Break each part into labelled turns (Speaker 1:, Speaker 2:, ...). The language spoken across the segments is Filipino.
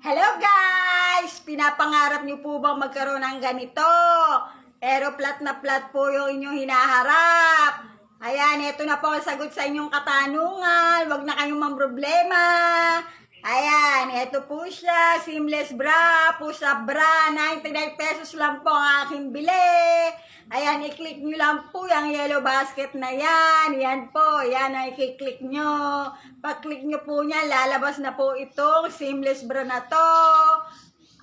Speaker 1: Hello guys! Pinapangarap niyo po bang magkaroon ng ganito? Pero plat na plat po yung inyong hinaharap. Ayan, ito na po ang sagot sa inyong katanungan. Huwag na kayong mamroblema. Ito po siya. Seamless bra. Push up bra. 99 pesos lang po ang aking bili. Ayan, i-click nyo lang po yung yellow basket na yan. Yan po, yan ang i-click nyo. Pag-click nyo po niya, lalabas na po itong seamless bra na to.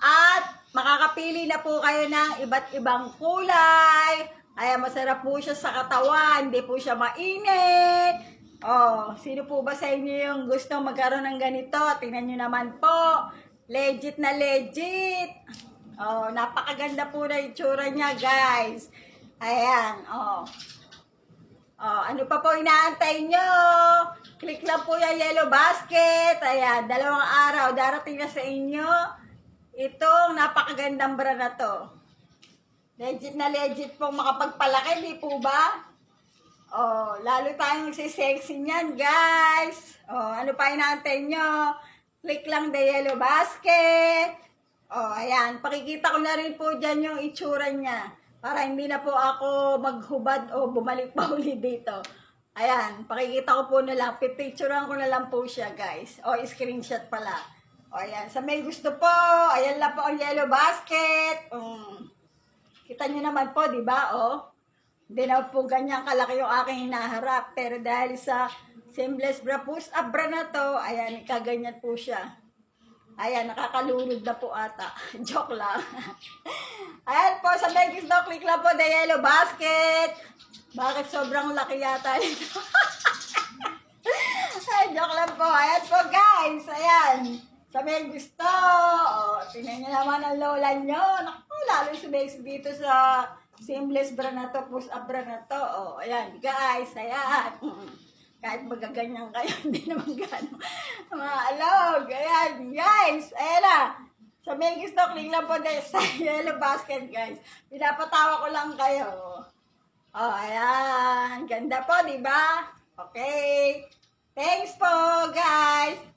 Speaker 1: At makakapili na po kayo ng iba't ibang kulay. Ayan, masarap po siya sa katawan. Hindi po siya mainit. Oh, sino po ba sa inyo yung gusto magkaroon ng ganito? Tingnan nyo naman po. Legit na legit. Oh, napakaganda po na itsura niya, guys. Ayan, oh. Oh, ano pa po inaantay nyo? Click lang po yung yellow basket. Ayan, dalawang araw darating na sa inyo itong napakagandang bra na to. Legit na legit pong makapagpalaki, di po ba? Oh, lalo tayong magsisexy niyan, guys. Oh, ano pa inaantay nyo? Click lang the yellow basket. Oh, ayan. Pakikita ko na rin po dyan yung itsura niya. Para hindi na po ako maghubad o bumalik pa uli dito. Ayan, pakikita ko po na lang. Pipicturean ko na lang po siya, guys. O, screenshot pala. O, ayan. Sa may gusto po, ayan lang po ang yellow basket. Um, kita nyo naman po, di ba? O, hindi na po ganyan kalaki yung aking hinaharap. Pero dahil sa seamless bra push up bra na to, ayan, kaganyan po siya. Ayan, nakakalunod na po ata. Joke lang. ayan po, sa may gusto, click lang po the yellow basket. Bakit sobrang laki yata nito? Ay, joke lang po. Ayan po, guys. Ayan. Sa may gusto. O, tingnan nyo naman ang lola nyo. Naku, lalo si Bex dito sa seamless bra na to, push up bra na to. O, ayan, guys. Ayan. Kahit magaganyan kayo, hindi naman gano'n. Mga alog. Ayan, guys. Ayan na. Sa gusto, click lang po dahil sa yellow basket, guys. Pinapatawa ko lang kayo. Oh, ayan. Ganda po, di ba? Okay. Thanks po, guys.